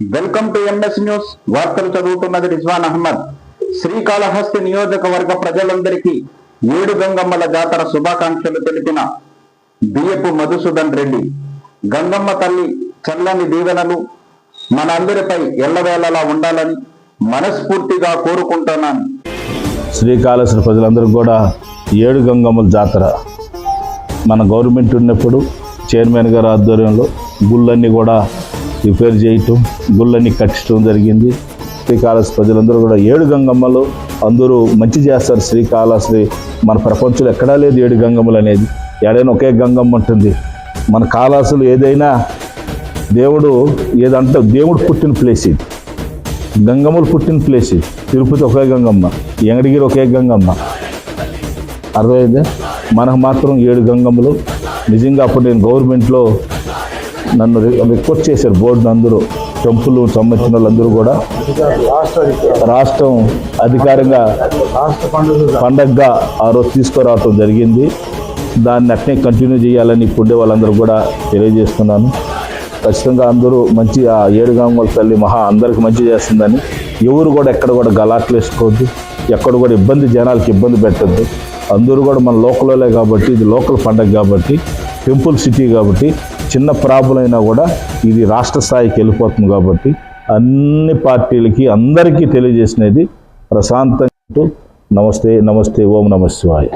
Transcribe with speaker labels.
Speaker 1: Welcome to MS news. వార్తలు చదువుతున్నది రిజ్వాన్ అహ్మద్. శ్రీకాళహస్తి నియోజకవర్గ ప్రజలందరికీ ఏడు గంగమ్మల జాతర శుభాకాంక్షలు తెలిపిన బియ్యపు మధుసూదన్ రెడ్డి. గంగమ్మ తల్లి చల్లని దీవెనలు మనందరిపై ఎల్లవేళలా ఉండాలని మనస్ఫూర్తిగా కోరుకుంటున్నాను.
Speaker 2: శ్రీకాళహస్తి ప్రజలందరికీ కూడా ఏడు గంగమ్మల జాతర. మన గవర్నమెంట్ ఉన్నప్పుడు చైర్మన్ గారి ఆధ్వర్యంలో గుళ్ళన్నీ కూడా రిపేర్ చేయటం గుళ్ళని కట్టడం జరిగింది. శ్రీకాళహస్తి ప్రజలందరూ కూడా ఏడు గంగమ్మలు అందరూ మంచి చేస్తారు. శ్రీకాళహస్తి మన ప్రపంచంలో ఎక్కడా లేదు ఏడు గంగమ్మలు అనేది. ఏడైనా ఒకే గంగమ్మ ఉంటుంది. మన కాళహస్తిలో ఏదైనా దేవుడు ఏదంటే దేవుడు పుట్టిన ప్లేస్ ఇది. గంగమ్మలు పుట్టిన ప్లేస్ ఇది. తిరుపతి ఒకే గంగమ్మ ఎంగడిగిరి ఒకే గంగమ్మ. అర్థమైంది? మనకు మాత్రం ఏడు గంగమ్మలు. నిజంగా అప్పుడు నేను గవర్నమెంట్లో నన్ను రిక్వెస్ట్ చేశారు బోర్డు అందరూ టెంపుల్ సంబంధించిన వాళ్ళందరూ కూడా. రాష్ట్రం అధికారంగా పండగగా ఆ రోజు తీసుకురావటం జరిగింది. దాన్ని అట్నే కంటిన్యూ చేయాలని ఇప్పుడే వాళ్ళందరూ కూడా తెలియజేస్తున్నాను. ఖచ్చితంగా అందరూ మంచి ఆ ఏడు గంగల తల్లి మహా అందరికి మంచి చేస్తుందని ఎవరు కూడా ఎక్కడ కూడా గలాట్లు వేసుకోవద్దు. ఎక్కడ కూడా ఇబ్బంది జనాలకి ఇబ్బంది పెట్టద్దు. అందరూ కూడా మన లోకలే కాబట్టి ఇది లోకల్ పండగ కాబట్టి టెంపుల్ సిటీ కాబట్టి చిన్న ప్రాబ్లం అయినా కూడా ఇది రాష్ట్ర స్థాయికి వెళ్ళిపోతుంది కాబట్టి అన్ని పార్టీలకి అందరికీ తెలియజేసినది ప్రశాంతంగా నమస్తే నమస్తే ఓం నమ శివాయ.